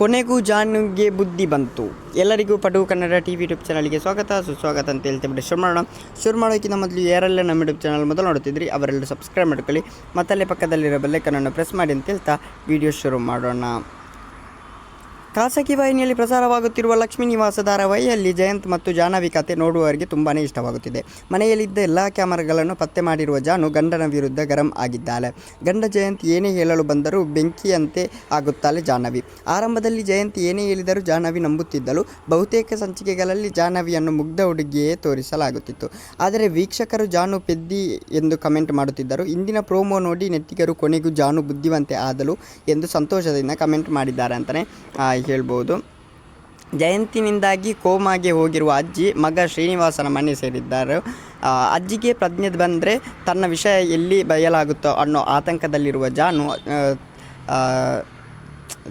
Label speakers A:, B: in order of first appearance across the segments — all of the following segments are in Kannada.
A: ಕೊನೆಗೂ ಜಾನುಗೆ ಬುದ್ಧಿ ಬಂತು. ಎಲ್ಲರಿಗೂ ಪಟು ಕನ್ನಡ ಟಿ ವಿ ಯೂಟ್ಯೂಬ್ ಚಾನಲ್ಗೆ ಸ್ವಾಗತ, ಸುಸ್ವಾಗತ ಅಂತ ಹೇಳ್ತಿಬಿಟ್ಟು ಶುರು ಮಾಡೋಣ. ಶುರು ಮಾಡೋಕ್ಕಿಂತ ಮೊದಲು ಯಾರೆಲ್ಲ ನಮ್ಮ ಯೂಟ್ಯೂಬ್ ಚಾನಲ್ ಮೊದಲು ನೋಡ್ತಿದ್ರಿ ಅವರೆಲ್ಲರೂ ಸಬ್ಸ್ಕ್ರೈಬ್ ಮಾಡ್ಕೊಳ್ಳಿ. ಮತ್ತಲ್ಲೇ ಪಕ್ಕದಲ್ಲಿರೋ ಬೆಲ್ಲೈಕನನ್ನು ಪ್ರೆಸ್ ಮಾಡಿ ಅಂತ ಹೇಳ್ತಾ ವಿಡಿಯೋ ಶುರು ಮಾಡೋಣ. ಖಾಸಗಿ ವಾಹಿನಿಯಲ್ಲಿ ಪ್ರಸಾರವಾಗುತ್ತಿರುವ ಲಕ್ಷ್ಮೀ ನಿವಾಸ ಧಾರಾವಾಹಿಯಲ್ಲಿ ಜಯಂತ್ ಮತ್ತು ಜಾಹ್ನವಿ ಕತೆ ನೋಡುವವರಿಗೆ ತುಂಬಾ ಇಷ್ಟವಾಗುತ್ತಿದೆ. ಮನೆಯಲ್ಲಿದ್ದ ಎಲ್ಲ ಕ್ಯಾಮರಾಗಳನ್ನು ಪತ್ತೆ ಮಾಡಿರುವ ಜಾನು ಗಂಡನ ವಿರುದ್ಧ ಗರಂ ಆಗಿದ್ದಾಳೆ. ಗಂಡ ಜಯಂತ್ ಏನೇ ಹೇಳಲು ಬಂದರೂ ಬೆಂಕಿಯಂತೆ ಆಗುತ್ತಾಳೆ ಜಾಹ್ನವಿ. ಆರಂಭದಲ್ಲಿ ಜಯಂತ್ ಏನೇ ಹೇಳಿದರೂ ಜಾಹ್ನವಿ ನಂಬುತ್ತಿದ್ದಳು. ಬಹುತೇಕ ಸಂಚಿಕೆಗಳಲ್ಲಿ ಜಾಹ್ನವಿಯನ್ನು ಮುಗ್ಧ ಹುಡುಗಿಯೇ ತೋರಿಸಲಾಗುತ್ತಿತ್ತು. ಆದರೆ ವೀಕ್ಷಕರು ಜಾನು ಪೆದ್ದಿ ಎಂದು ಕಮೆಂಟ್ ಮಾಡುತ್ತಿದ್ದರು. ಇಂದಿನ ಪ್ರೋಮೋ ನೋಡಿ ನೆಟ್ಟಿಗರು ಕೊನೆಗೂ ಜಾನು ಬುದ್ಧಿವಂತೆ ಆದಳು ಎಂದು ಸಂತೋಷದಿಂದ ಕಮೆಂಟ್ ಮಾಡಿದ್ದಾರೆ ಅಂತಲೇ ಹೇಳ್ಬೋದು. ಜಯಂತಿನಿಂದಾಗಿ ಕೋಮಾಗೆ ಹೋಗಿರುವ ಅಜ್ಜಿ, ಮಗ ಶ್ರೀನಿವಾಸನ ಮನೆ ಸೇರಿದ್ದಾರೆ. ಅಜ್ಜಿಗೆ ಪ್ರಜ್ಞೆ ಬಂದರೆ ತನ್ನ ವಿಷಯ ಎಲ್ಲಿ ಬಯಲಾಗುತ್ತೋ ಅನ್ನೋ ಆತಂಕದಲ್ಲಿರುವ ಜಾನು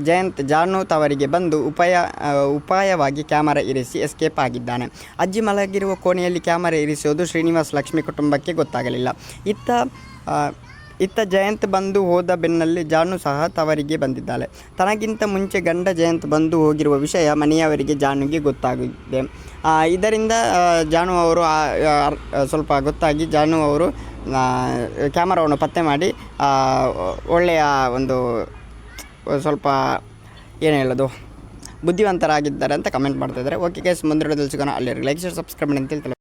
A: ಜಯಂತ್ ಜಾನು ತವರಿಗೆ ಬಂದು ಉಪಾಯ ಉಪಾಯವಾಗಿ ಕ್ಯಾಮರಾ ಇರಿಸಿ ಎಸ್ಕೇಪ್ ಆಗಿದ್ದಾನೆ. ಅಜ್ಜಿ ಮಲಗಿರುವ ಕೋಣೆಯಲ್ಲಿ ಕ್ಯಾಮರಾ ಇರಿಸೋದು ಶ್ರೀನಿವಾಸ್ ಲಕ್ಷ್ಮಿ ಕುಟುಂಬಕ್ಕೆ ಗೊತ್ತಾಗಲಿಲ್ಲ. ಇತ್ತ ಇತ್ತ ಜಯಂತ್ ಬಂದು ಹೋದ ಬೆನ್ನಲ್ಲಿ ಜಾನು ಸಹ ತವರಿಗೆ ಬಂದಿದ್ದಾಳೆ. ತನಗಿಂತ ಮುಂಚೆ ಗಂಡ ಜಯಂತ್ ಬಂದು ಹೋಗಿರುವ ವಿಷಯ ಮನೆಯವರಿಗೆ ಜಾನುಗೆ ಗೊತ್ತಾಗಿದೆ. ಇದರಿಂದ ಜಾನು ಅವರು ಸ್ವಲ್ಪ ಗೊತ್ತಾಗಿ ಜಾನು ಅವರು ಕ್ಯಾಮರಾವನ್ನು ಪತ್ತೆ ಮಾಡಿ ಒಳ್ಳೆಯ ಒಂದು, ಸ್ವಲ್ಪ ಏನು ಹೇಳೋದು, ಬುದ್ಧಿವಂತರಾಗಿದ್ದಾರೆ ಅಂತ ಕಮೆಂಟ್ ಮಾಡ್ತಾ ಇದ್ದಾರೆ. ಓಕೆ ಗೈಸ್ ಮುಂದಿರೋದಲ್ಲಿ ಸಿಗೋಣ. ಅಲ್ಲಿ ಲೈಕ್ ಶೇರ್ ಸಬ್ಸ್ಕ್ರೈಬ್ ಮಾಡಿ ಅಂತ ಹೇಳ್ತಾರೆ